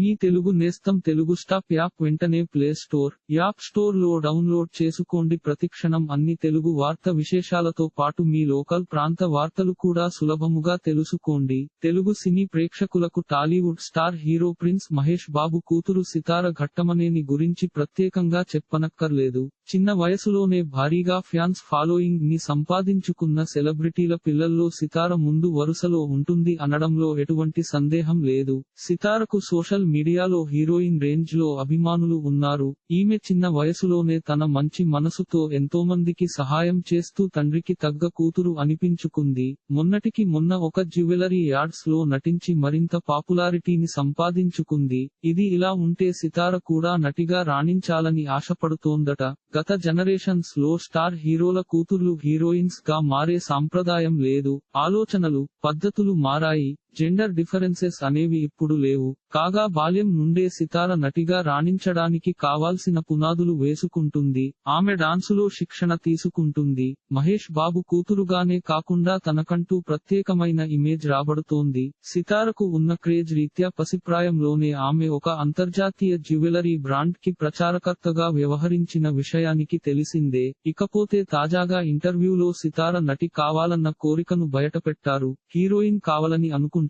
మీ తెలుగు నేస్తం Telugu stop app వెంటనే play store app స్టోర్లో డౌన్లోడ్ చేసుకోండి. ప్రతిక్షణం అన్ని తెలుగు వార్త విశేషాలతో పాటు మీ లోకల్ ప్రాంత వార్తలు కూడా సులభముగా తెలుసుకోండి. తెలుగు సినీ ప్రేక్షకులకు Tollywood star hero prince Mahesh Babu కూతురు సితార ఘట్టమనేని గురించి ప్రత్యేకంగా చెప్పనక్కర్లేదు. చిన్న వయసులోనే భారీగా ఫ్యాన్స్ ఫాలోయింగ్ని సంపాదించుకున్న సెలబ్రిటీల పిల్లల్లో సితార ముందు వరుసలో ఉంటుంది అనడంలో ఎటువంటి సందేహం లేదు. సితారకు సోషల్ మీడియాలో హీరోయిన్ రేంజ్లో అభిమానులు ఉన్నారు. ఈమె చిన్న వయసులోనే తన మంచి మనసుతో ఎంతోమందికి సహాయం చేస్తూ తండ్రికి తగ్గ కూతురు అనిపించుకుంది. మొన్నటికి మొన్న ఒక జ్యువెలరీ యార్డ్స్లో నటించి మరింత పాపులారిటీని సంపాదించుకుంది. ఇది ఇలా ఉంటే సితార కూడా నటిగా రాణించాలని ఆశపడుతోందట. గత జనరేషన్స్లో స్టార్ హీరోల కూతుర్లు హీరోయిన్స్గా మారే సాంప్రదాయం లేదు. ఆలోచనలు పద్ధతులు మారాయి. జెండర్ డిఫరెన్సెస్ అనేవి ఇప్పుడు లేవు. కాగా బాల్యం నుండే సితార నటిగా రాణించడానికి కావాల్సిన పునాదులు వేసుకుంటుంది. ఆమె డాన్సులో శిక్షణ తీసుకుంటుంది. మహేష్ బాబు కూతురుగానే కాకుండా తనకంటూ ప్రత్యేకమైన ఇమేజ్ రాబడుతోంది. సితారకు ఉన్న క్రేజ్ రీత్యా పసిప్రాయంలోనే ఆమె ఒక అంతర్జాతీయ జ్యువెలరీ బ్రాండ్కి ప్రచారకర్తగా వ్యవహరించిన విషయానికి తెలిసిందే. ఇకపోతే తాజాగా ఇంటర్వ్యూలో సితార నటి కావాలన్న కోరికను బయటపెట్టారు. హీరోయిన్ కావాలని అనుకుంటున్నారా.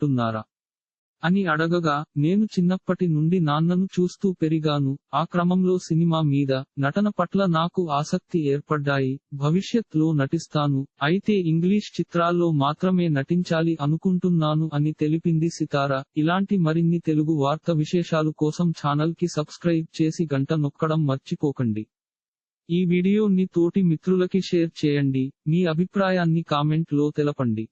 అని అడగగా నేను చిన్నప్పటి నుండి నాన్నను చూస్తూ పెరిగాను. ఆ క్రమంలో సినిమా మీద నటన పట్ల నాకు ఆసక్తి ఏర్పడ్డాయి. భవిష్యత్లో నటిస్తాను. అయితే ఇంగ్లీష్ చిత్రాల్లో మాత్రమే నటించాలి అనుకుంటున్నాను అని తెలిపింది సితార. ఇలాంటి మరిన్ని తెలుగు వార్త విశేషాలు కోసం ఛానల్కి సబ్స్క్రైబ్ చేసి గంట నొక్కడం మర్చిపోకండి. ఈ వీడియోని తోటి మిత్రులకి షేర్ చేయండి. మీ అభిప్రాయాన్ని కామెంట్లో తెలపండి.